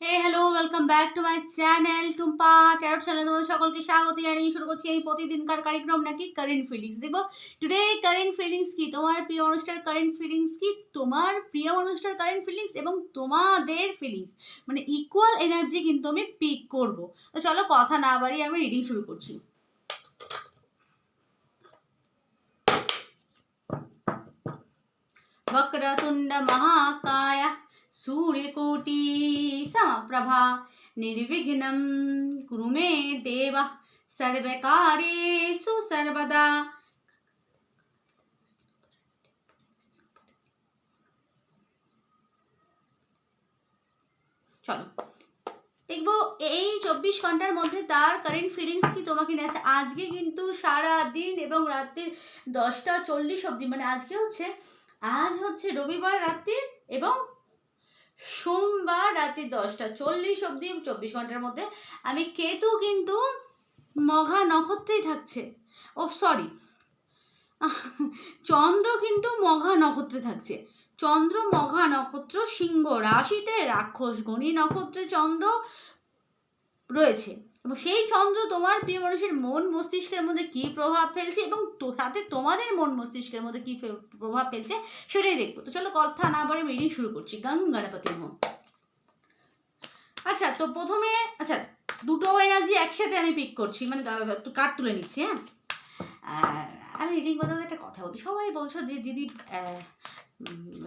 hey hello welcome back to my channel Tumpa tarot channel তোমাদের সকলকে স্বাগত জানিয়ে শুরু করছি এই প্রতিদিনকার কার্যক্রম নাকি কারেন্ট ফিলিংস দেব টুডে কারেন্ট ফিলিংস কি তোমার প্রিয় মানুষটার কারেন্ট ফিলিংস কি তোমার প্রিয় মানুষটার কারেন্ট ফিলিংস এবং তোমাদের ফিলিংস মানে ইকুয়াল এনার্জি কিন্তু আমি পিক করব তো চলো কথা না বাড়িয়ে আমি রিডিং শুরু করছি वक्रतुण्ड महाकाय सूर्यकोटि समप्रभा निर्विघ्नं कुरु मे देव सर्वकार्येषु सर्वदा চলো দেখবো এই চব্বিশ ঘন্টার মধ্যে তার কারেন্ট ফিলিংস কি তোমাকে নিয়ে আছে আজকে কিন্তু সারা দিন এবং রাত্রির দশটা চল্লিশ অবধি মানে আজকে হচ্ছে আজ হচ্ছে রবিবার রাত্রির এবং সোমবার রাতে দশটা চল্লিশ অবধি চব্বিশ ঘণ্টার মধ্যে আমি কেতু কিন্তু মঘা নক্ষত্রেই থাকছে। ও সরি চন্দ্র কিন্তু মঘা নক্ষত্রে থাকছে। চন্দ্র, মঘা নক্ষত্র, সিংহ, রাশিতে রাক্ষস, গণি নক্ষত্রে চন্দ্র রয়েছে। এবং সেই চন্দ্র তোমার প্রিয় মানুষের মন মস্তিষ্কের মধ্যে কী প্রভাব ফেলছে এবং সাথে তোমাদের মন মস্তিষ্কের মধ্যে কী প্রভাব ফেলছে সেটাই দেখব। তো চলো কথা না বলে রিডিং শুরু করছি। গাং গণপতির মন। আচ্ছা তো প্রথমে আচ্ছা দুটো এনার্জি একসাথে আমি পিক করছি মানে কার্ড তুলে নিচ্ছি হ্যাঁ? আমি রিডিং করতে একটা কথা বলছি। সবাই বলছো যে দিদি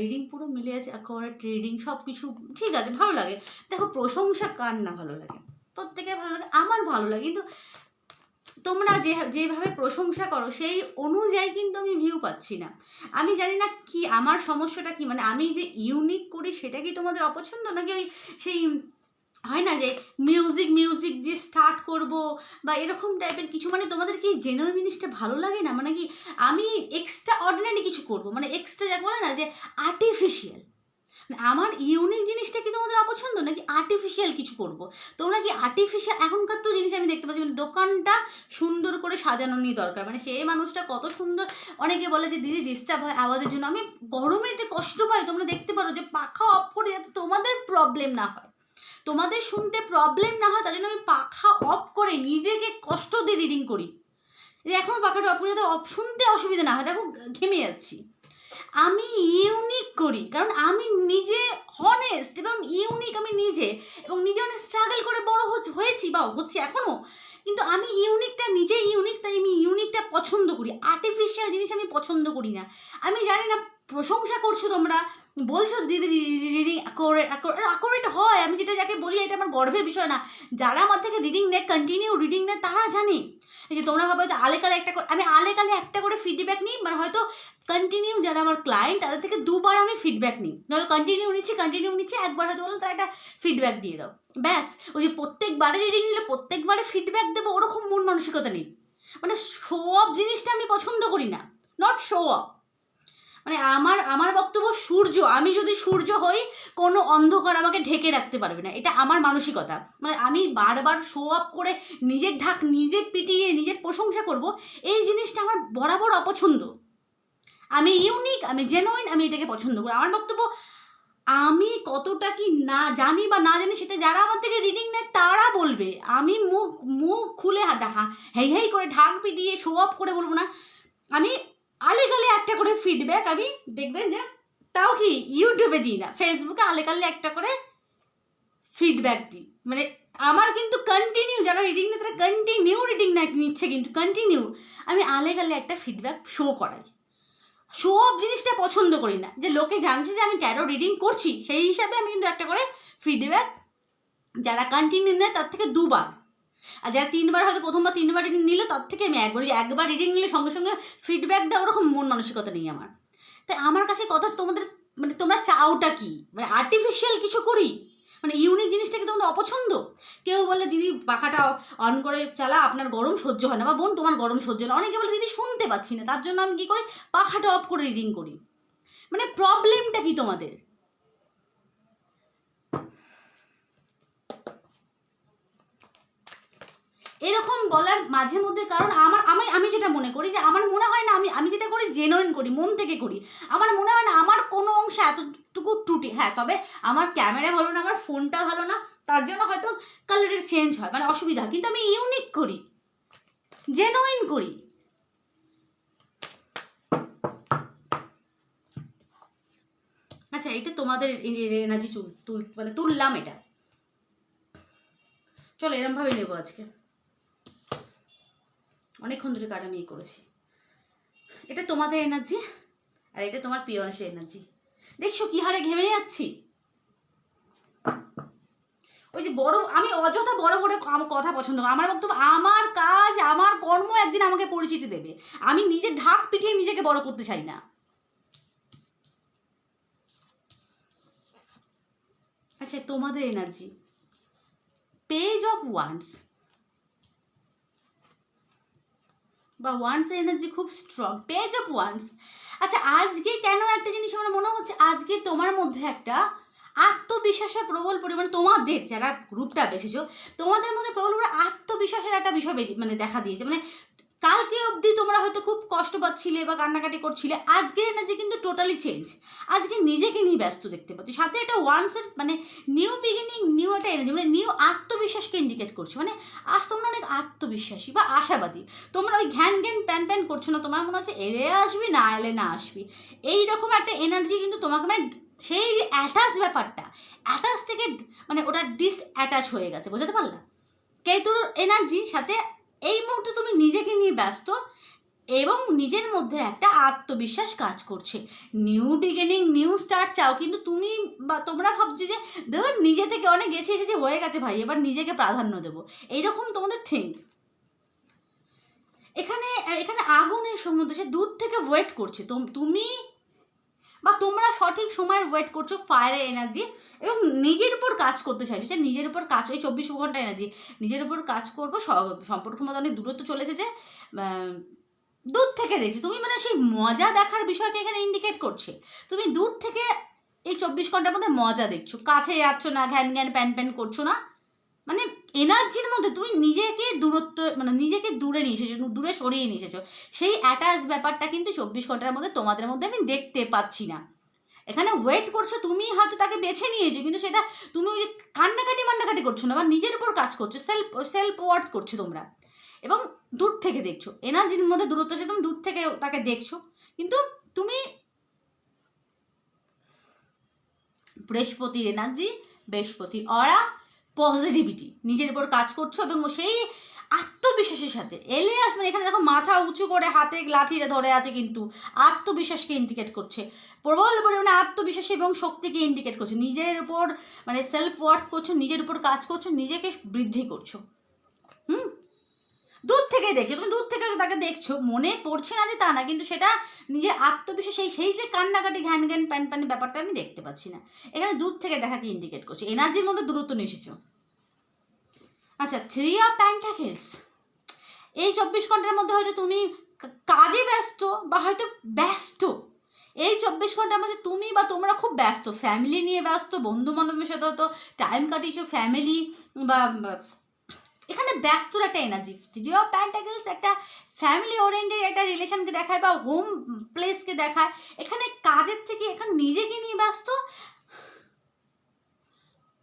রিডিং পুরো মিলে আছে অ্যাকোয়ারেট রিডিং সব কিছু ঠিক আছে, ভালো লাগে। দেখো প্রশংসা কার না ভালো লাগে? প্রত্যেকের ভালো লাগে, আমার ভালো লাগে। কিন্তু তোমরা যে, যেভাবে প্রশংসা করো, সেই অনুযায়ী কিন্তু আমি ভিউ পাচ্ছি না। আমি জানি না কি, আমার সমস্যাটা কি? মানে আমি যে ইউনিক করি, সেটা কি তোমাদের অপছন্দ? নাকি ওই সেই হয় না যে মিউজিক মিউজিক দিয়ে স্টার্ট করব বা এরকম টাইপের কিছু? মানে তোমাদের কি জেনুইন জিনিসটা ভালো লাগে না? মানে কি আমি এক্সট্রা অর্ডিনারি কিছু করব? মানে এক্সট্রা যাকে বলে না যে আর্টিফিশিয়াল আমার ইউনিক জিনিসটা কি তোমাদের অপছন্দ? নাকি আর্টিফিশিয়াল কিছু করব? তোমরা কি আর্টিফিশিয়াল এখনকার তো জিনিস আমি দেখতে পাচ্ছি মানে দোকানটা সুন্দর করে সাজানো নিয়ে দরকার। মানে সেই মানুষটা কত সুন্দর, অনেকে বলে যে, দিদি ডিস্টার্ব হয় আওয়াজের জন্য। আমি গরমেতে কষ্ট পাই। তোমরা দেখতে পারো যে, পাখা অফ করে যাতে তোমাদের প্রবলেম না হয়। তোমাদের শুনতে প্রবলেম না হয়, তার জন্য আমি পাখা অফ করে নিজেকে কষ্ট দিয়ে রিডিং করি। যে এখনও পাখাটা অফ করে যাতে অফ শুনতে অসুবিধা না হয়। দেখো, ঘেমে যাচ্ছি। আমি ইউনিক করি। কারণ আমি নিজে হনেস্ট এবং ইউনিক আমি নিজে। এবং নিজে অনেক স্ট্রাগল করে বড় হয়েছি বা হচ্ছে এখনও। কিন্তু আমি ইউনিকটা নিজেই ইউনিক তাই আমি ইউনিকটা পছন্দ করি। আর্টিফিশিয়াল জিনিস আমি পছন্দ করি না। আমি জানি না প্রশংসা করছ তোমরা। বলছো, দিদি রিডিং অ্যাকোরেট হয়। আমি যেটা যাকে বলি, এটা আমার গর্বের বিষয় না। যারা আমার থেকে রিডিং নেয় কন্টিনিউ রিডিং নেয়, তারা জানে। এই যে তোমরা ভাবো হয়তো আলে কালে একটা করে- আমি আলে কালে একটা করে ফিডব্যাক নিই মানে হয়তো কন্টিনিউ যারা আমার ক্লায়েন্ট তাদের থেকে দুবার আমি ফিডব্যাক নিই। নয়তো কন্টিনিউ নিচ্ছি কন্টিনিউ নিচ্ছি, একবার হয়তো বললাম তারা একটা ফিডব্যাক দিয়ে দাও। ব্যাস, ওই যে প্রত্যেকবারে রিডিং নিলে প্রত্যেকবারে ফিডব্যাক দেবো, ওরকম মন মানসিকতা নেই। মানে শো অফ জিনিসটা আমি পছন্দ করি না। নট শো অফ মানে আমার আমার বক্তব্য সূর্য, আমি যদি সূর্য হই, কোনো অন্ধকার আমাকে ঢেকে রাখতে পারবে না। এটা আমার মানসিকতা। মানে আমি বারবার শো আপ করে নিজের ঢাক নিজে পিটিয়ে নিজের প্রশংসা করব, এই জিনিসটা আমার বরাবর অপছন্দ। আমি ইউনিক আমি জেনুইন আমি এটাকে পছন্দ করি। আমার বক্তব্য, আমি কতটা কি না জানি বা না জানি, সেটা যারা আমার থেকে রিডিং নেয়, তারা বলবে। আমি মুখ মুখ খুলে হেই হেই করে ঢাক পিটিয়ে শো আপ করে বলব না। আমি আলে গালে একটা করে ফিডব্যাক আমি দেখবেন যে তাও কি ইউটিউবে দিই না ফেসবুকে আলে গালে একটা করে ফিডব্যাক দিই। মানে আমার কিন্তু কন্টিনিউ যারা রিডিং নেয় তারা কন্টিনিউ রিডিং না নিচ্ছে কিন্তু কন্টিনিউ আমি আলে গালে একটা ফিডব্যাক শো করাই। শো অফ জিনিসটা পছন্দ করি না। যে লোকে জানছে যে আমি ট্যারো রিডিং করছি, সেই হিসাবে আমি কিন্তু একটা করে ফিডব্যাক যারা কন্টিনিউ নেয় তার থেকে দুবার আর যারা তিনবার হয়তো প্রথমবার তিনবার রিডিং নিলে, তার থেকে আমি একবার একবার রিডিং নিলে সঙ্গে সঙ্গে ফিডব্যাক দেওয়া ওরকম মন মানসিকতা নেই আমার। তাই আমার কাছে কথা তোমাদের মানে তোমরা চাওটা কি? মানে আর্টিফিশিয়াল কিছু করি? মানে ইউনিক জিনিসটা কি তোমাদের অপছন্দ? কেউ বলে, দিদি, পাখাটা অন করে চালা, আপনার গরম সহ্য হয় না। বা, বোন, তোমার গরম সহ্য হয় না। অনেকে বলে, দিদি, শুনতে পাচ্ছি না। তার জন্য আমি কী করি? পাখাটা অফ করে রিডিং করি। মানে প্রবলেমটা কি তোমাদের? এরকম বলার মাঝে মধ্যে কারণ আমার, আমি আমি যেটা মনে করি যে আমার মনে হয় না আমি আমি যেটা করি জেনুইন করি, মন থেকে করি। আমার মনে হয় না আমার কোনো অংশে এতটুকু ত্রুটি। হ্যাঁ তবে আমার ক্যামেরা ভালো না, আমার ফোনটা ভালো না, তার জন্য হয়তো কালারের চেঞ্জ হয় মানে অসুবিধা। কিন্তু আমি ইউনিক করি জেনুইন করি। আচ্ছা এটা তোমাদের এনার্জি চুল তুল মানে তুললাম এটা। চলো, এরমভাবে নেব আজকে। অনেকক্ষণ ধরে কার্ড আমি ইয়ে করেছি। এটা তোমাদের এনার্জি আর এটা তোমার পিয়নসের এনার্জি দেখছ কি হারে ঘেমে যাচ্ছি? ওই যে বড়, আমি অযথা বড় বড় কথা পছন্দ করি আমার বক্তব্য আমার কাজ, আমার কর্ম একদিন আমাকে পরিচিতি দেবে। আমি নিজে ঢাক পিটিয়ে নিজেকে বড় করতে চাই না। আচ্ছা তোমাদের এনার্জি পেজ অফ ওয়ান্স বা ওয়ান্স এনার্জি খুব স্ট্রং পেজ অফ ওয়ান্স আচ্ছা আজকে কেন একটা জিনিস আমার মনে হচ্ছে, আজকে তোমার মধ্যে একটা আত্মবিশ্বাসের প্রবল পরিমাণে তোমাদের, যারা গ্রুপটা বেছেছো, তোমাদের মধ্যে প্রবল পরিমাণে আত্মবিশ্বাসের একটা বিষয় মানে দেখা দিয়েছে। মানে কালকে অবধি তোমরা হয়তো খুব কষ্ট পাচ্ছিলে বা কান্নাকাটি করছিলে। আজকের এনার্জি কিন্তু টোটালি চেঞ্জ আজকে নিজেকে নিয়ে ব্যস্ত দেখতে পাচ্ছি। সাথে একটা ওয়ান্সের মানে নিউ বিগিনিং নিউ একটা এনার্জি মানে নিউ আত্মবিশ্বাসকে ইন্ডিকেট করছে। মানে আজ তোমরা অনেক আত্মবিশ্বাসী বা আশাবাদী। তোমরা ওই ঘ্যান ঘ্যান প্যান প্যান করছ না, তোমার মনে হচ্ছে এলে আসবি, না এলে না আসবি। এই রকম একটা এনার্জি কিন্তু তোমাকে মানে সেই যে অ্যাটাচ ব্যাপারটা অ্যাটাচ থেকে মানে ওটা ডিস অ্যাটাচ হয়ে গেছে। বুঝতে পারলা? কেতুর এনার্জি সাথে এই মুহূর্তে তুমি নিজেকে নিয়ে ব্যস্ত এবং নিজের মধ্যে একটা আত্মবিশ্বাস কাজ করছে। নিউ বিগিনিং নিউ স্টার্ট চাও, কিন্তু তুমি বা তোমরা ভাবছ যে দেখো নিজে থেকে অনেক গেছে এসেছে হয়ে গেছে ভাই, এবার নিজেকে প্রাধান্য দেবো। এইরকম তোমাদের থিঙ্ক এখানে এখানে আগুনের সম্বন্ধে সে দূর থেকে ওয়েট করছে। তোম- বা তোমরা সঠিক সময়ের ওয়েট করছ ফায়ারের এনার্জি এবং নিজের উপর কাজ করতে চাইছো। যে নিজের উপর কাজ ওই চব্বিশ ঘণ্টা এনার্জি নিজের উপর কাজ করব সম্পর্কের মধ্যে অনেক দূরত্ব চলে এসেছে দূর থেকে দেখছি। তুমি মানে সেই মজা দেখার বিষয়কে এখানে ইন্ডিকেট করছে। তুমি দূর থেকে এই চব্বিশ ঘণ্টার মধ্যে মজা দেখছ। কাছে যাচ্ছ না, ঘ্যান ঘ্যান, প্যান প্যান করছ না। মানে এনার্জির মধ্যে তুমি নিজেকে দূরত্ব মানে নিজেকে দূরে নিয়ে এসেছ, দূরে সরিয়ে নিয়ে এসেছ। সেই অ্যাটাচ ব্যাপারটা কিন্তু চব্বিশ ঘণ্টার মধ্যে তোমাদের মধ্যে আমি দেখতে পাচ্ছি না। এখানে ওয়েট করছ তুমি হয়তো তাকে বেছে নিয়েছো, কিন্তু সেটা তুমি ওই যে কান্নাকাটি মান্নাকাটি করছ না, বা নিজের উপর কাজ করছ সেলফ সেলফ ওয়ার্ড করছ তোমরা। এবং দূর থেকে দেখছ এনার্জির মধ্যে দূরত্ব সে তুমি দূর থেকে তাকে দেখছ। কিন্তু তুমি বৃহস্পতির এনার্জি বৃহস্পতি অরা পজিটিভিটি নিজের উপর কাজ করছ এবং সেই আত্মবিশ্বাসের সাথে। এলে আসবে এখানে দেখো মাথা উঁচু করে হাতে লাঠিটা ধরে আছে কিন্তু আত্মবিশ্বাসকে ইন্ডিকেট করছে। প্রবল পরিমাণে আত্মবিশ্বাস এবং শক্তিকে ইন্ডিকেট করছে। নিজের উপর মানে সেলফ ওয়ার্ক করছ, নিজের উপর কাজ করছ, নিজেকে বৃদ্ধি করছ। হুম? দূর থেকে দেখছ। তুমি দূর থেকে তাকে দেখছ। মনে পড়ছে না যে তা না, কিন্তু সেটা নিজের আত্মবিশ্বাস, সেই সেই যে কান্নাকাটি, ঘ্যান ঘ্যান, প্যান প্যান ব্যাপারটা আমি দেখতে পাচ্ছি না। এখানে দূর থেকে দেখাকে ইন্ডিকেট করছে। এনার্জির মধ্যে দূরত্ব নিয়ে এসেছ আচ্ছা থ্রি অফ প্যান্টাকেলস এই চব্বিশ ঘণ্টার মধ্যে হয়তো তুমি কাজে ব্যস্ত বা হয়তো ব্যস্ত। এই চব্বিশ ঘণ্টার মধ্যে তুমি বা তোমরা খুব ব্যস্ত। ফ্যামিলি নিয়ে ব্যস্ত বন্ধু বান্ধবের সাথে হয়তো টাইম কাটিয়েছো ফ্যামিলি বা এখানে ব্যস্তর একটা এনার্জি থ্রি অফ প্যান্টাকেলস একটা ফ্যামিলি ওরিয়েন্টেড একটা রিলেশনকে দেখায় বা হোম প্লেসকে দেখায়। এখানে কাজের থেকে এখানে নিজেকে নিয়ে ব্যস্ত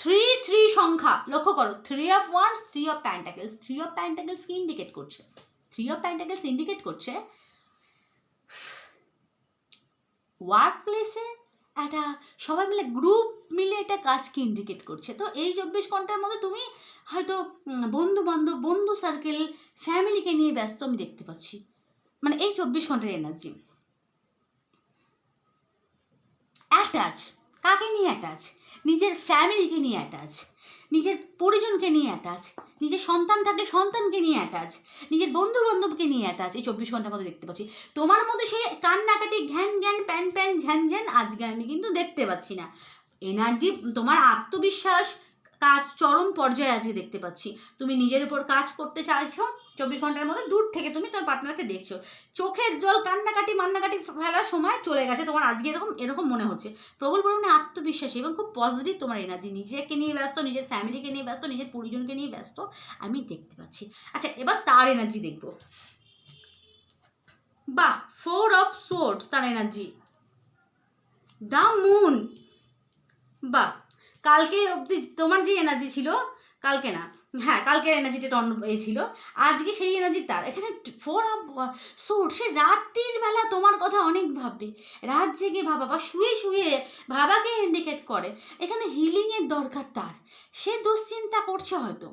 থ্রি থ্রি সংখ্যা, লক্ষ্য করো three of wands three of pentacles three of প্যান্টাকেলসকে indicate করছে? থ্রি অফ প্যান্টাকেলস ইন্ডিকেট করছে ওয়ার্ক প্লেসে একটা সবাই মিলে গ্রুপ মিলে একটা কাজকে ইন্ডিকেট করছে? তো এই চব্বিশ ঘণ্টার মধ্যে তুমি হয়তো বন্ধু বান্ধব বন্ধু সার্কেল ফ্যামিলিকে নিয়ে ব্যস্ত আমি দেখতে পাচ্ছি। মানে এই চব্বিশ ঘণ্টার এনার্জি অ্যাটাচ কাকে নিয়ে অ্যাটাচ নিজের ফ্যামিলিকে নিয়ে অ্যাটাচ নিজের পরিজনকে নিয়ে অ্যাটাচ নিজের সন্তান থাকলে সন্তানকে নিয়ে অ্যাটাচ নিজের বন্ধু বান্ধবকে নিয়ে অ্যাটাচ এই চব্বিশ ঘণ্টার মধ্যে দেখতে পাচ্ছি। তোমার মধ্যে সেই কান্নাকাটি ঘ্যান ঘ্যান, প্যান প্যান, ঝ্যান ঝ্যান, আজকে আমি কিন্তু দেখতে পাচ্ছি না। এনার্জি তোমার আত্মবিশ্বাস কাজ, চরম পর্যায়ে আজকে দেখতে পাচ্ছি। তুমি নিজের উপর কাজ করতে চাইছো, চব্বিশ ঘণ্টার মধ্যে দূর থেকে তুমি তোমার পার্টনারকে দেখছ। চোখের জল, কান্নাকাটি, মান্নাকাটি ফেলার সময় চলে গেছে। তোমার আজকে এরকম এরকম মনে হচ্ছে। প্রবল পরিমাণে আত্মবিশ্বাসী এবং খুব পজিটিভ তোমার এনার্জি নিজেকে নিয়ে ব্যস্ত, নিজের ফ্যামিলিকে নিয়ে ব্যস্ত, নিজের পরিজনকে নিয়ে ব্যস্ত আমি দেখতে পাচ্ছি। আচ্ছা এবার তার এনার্জি দেখব। বাহ ফোর অফ সোর্টস তার এনার্জি দ্য মুন বাহ কালকে অবধি তোমার যে এনার্জি ছিল, কালকে না হ্যাঁ কালকের এনার্জিটা অন্য এ ছিল, আজকে সেই এনার্জি তার। এখানে ফোর সোর্ট সে রাত্রির বেলা তোমার কথা অনেক ভাববে রাত জেগে ভাবা বা শুয়ে শুয়ে ভাবাকে ইন্ডিকেট করে। এখানে হিলিংয়ের দরকার তার। সে দুশ্চিন্তা করছে হয়তো।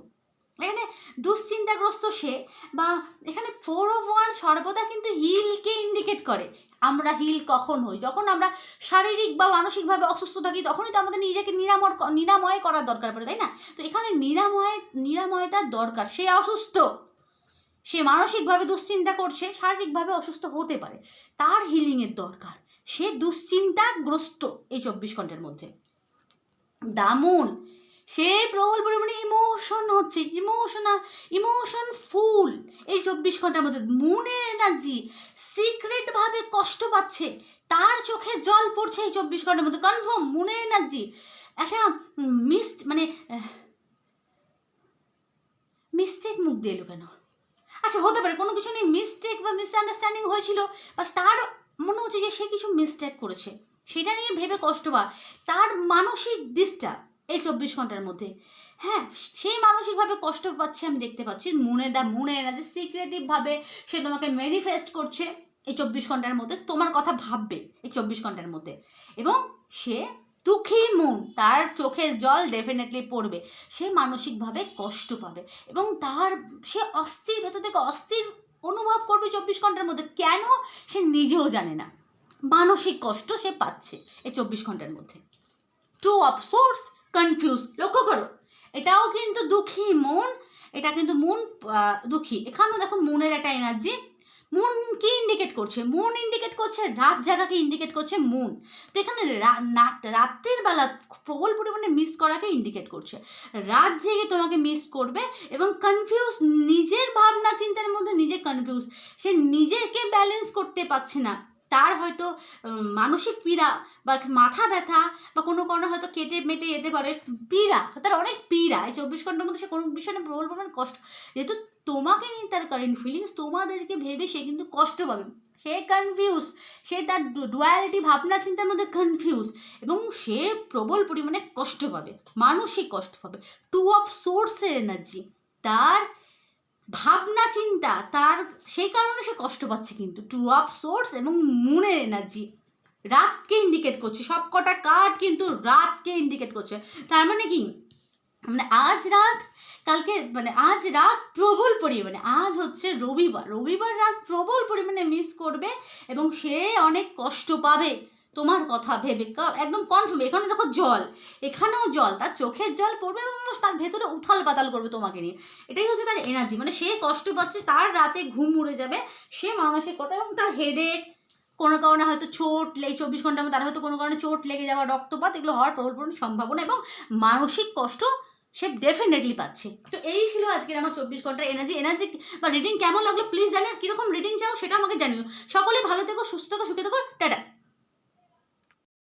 এখানে দুশ্চিন্তাগ্রস্ত সে বা এখানে ফোর অফ ওয়ান সর্বদা কিন্তু হিলকে ইন্ডিকেট করে। আমরা হিল কখন হই? যখন আমরা শারীরিক বা মানসিকভাবে অসুস্থ থাকি, তখনই তো আমাদের নিজেকে নিরাময় নিরাময় করার দরকার পড়ে, তাই না? তো এখানে নিরাময় নিরাময়টার দরকার। সে অসুস্থ, সে মানসিকভাবে দুশ্চিন্তা করছে, শারীরিকভাবে অসুস্থ হতে পারে। তার হিলিংয়ের দরকার। সে দুশ্চিন্তাগ্রস্ত এই চব্বিশ ঘণ্টার মধ্যে। দামুন। সে প্রবল পরিমাণে ইমোশন হচ্ছে। ইমোশনাল ইমোশন ফুল এই চব্বিশ ঘণ্টার মধ্যে মনের এনার্জি সিক্রেটভাবে কষ্ট পাচ্ছে। তার চোখে জল পড়ছে এই চব্বিশ ঘণ্টার মধ্যে। কনফার্ম মনের এনার্জি একটা মিস্ট মানে মিস্টেক মুখ দিয়ে এলো কেন? আচ্ছা হতে পারে, কোনো কিছু নিয়ে মিস্টেক বা মিসআন্ডারস্ট্যান্ডিং হয়েছিল বা তার মনে হচ্ছে যে সে কিছু মিস্টেক করেছে। সেটা নিয়ে ভেবে কষ্ট পা তার মানসিক ডিস্টার্ব এই চব্বিশ ঘণ্টার মধ্যে। হ্যাঁ সে মানসিকভাবে কষ্ট পাচ্ছে আমি দেখতে পাচ্ছি। মনে দা মনে এনার্জি সিক্রেটিভভাবে সে তোমাকে ম্যানিফেস্ট করছে এই চব্বিশ ঘণ্টার মধ্যে। তোমার কথা ভাববে এই চব্বিশ ঘণ্টার মধ্যে। এবং সে দুঃখী মন, তার চোখের জল ডেফিনেটলি পড়বে। সে মানসিকভাবে কষ্ট পাবে। এবং তার, সে অস্থির, ভেতর থেকে অস্থির অনুভব করবে চব্বিশ ঘণ্টার মধ্যে। কেন? সে নিজেও জানে না। মানসিক কষ্ট সে পাচ্ছে এই চব্বিশ ঘণ্টার মধ্যে। টু অফ সোর্স কনফিউজ লক্ষ্য করো, এটাও কিন্তু দুঃখী মন, এটা কিন্তু মন দুঃখী। এখানেও দেখো মনের একটা এনার্জি মুন কি ইন্ডিকেট করছে? মুন ইন্ডিকেট করছে, রাত জায়গাকে ইন্ডিকেট করছে মুন। তো এখানে রাত্রির বেলা প্রবল পরিমাণে মিস করাকে ইন্ডিকেট করছে। রাত জেগে তোমাকে মিস করবে এবং কনফিউজ নিজের ভাবনা চিন্তার মধ্যে নিজে কনফিউজ সে নিজেকে ব্যালেন্স করতে পারছে না। তার হয়তো মানসিক পীড়া বা মাথা ব্যথা বা কোনো কারণে হয়তো কেটে মেটে যেতে পারে। পীড়া, তার অনেক পীড়া। এই চব্বিশ ঘণ্টার মধ্যে সে কোনো বিষয় প্রবল পরিমাণ কষ্ট। যেহেতু তোমাকে নিয়ে তার কারেন্ট ফিলিংস তোমাদেরকে ভেবে সে কিন্তু কষ্ট পাবে। সে কনফিউজ সে তার ডুয়ালিটি ভাবনা চিন্তার মধ্যে কনফিউজ এবং সে প্রবল পরিমাণে কষ্ট পাবে, মানসিক কষ্ট পাবে। টু অফ সোর্সের এনার্জি তার ভাবনা, চিন্তা, তার সেই কারণে সে কষ্ট পাচ্ছে কিন্তু। টু অফ সোর্স এবং মুনের এনার্জি রাতকে ইন্ডিকেট করছে। সব কটা কার্ড কিন্তু রাতকে ইন্ডিকেট করছে। তার মানে কি? মানে আজ রাত, কালকে মানে আজ রাত প্রবল পরিমাণে, আজ হচ্ছে রবিবার। রবিবার রাত প্রবল পরিমাণে মিস করবে এবং সে অনেক কষ্ট পাবে। তোমার কথা ভেবে একদম কনফার্ম এখানে দেখো জল। এখানেও জল, তার চোখের জল পড়বে এবং তার ভেতরে উথাল পাতাল করবে তোমাকে নিয়ে। এটাই হচ্ছে তার এনার্জি মানে সে কষ্ট পাচ্ছে, তার রাতে ঘুম উড়ে যাবে, সে মানসিক কথা এবং তার হেডেক কোনো কারণে হয়তো চোট লেগে চব্বিশ ঘণ্টার মধ্যে তার হয়তো কোনো কারণে চোট লেগে যাওয়া, রক্তপাত, এগুলো হওয়ার প্রবল সম্ভাবনা এবং মানসিক কষ্ট সে ডেফিনেটলি পাচ্ছে। তো এই ছিল আজকের আমার চব্বিশ ঘণ্টার এনার্জি এনার্জি বা রিডিং কেমন লাগল? প্লিজ জানেন কীরকম রিডিং চাও সেটা আমাকে জানিও। সকলে ভালো থেকো, সুস্থ থেকো, সুখে থেকো। টাটা।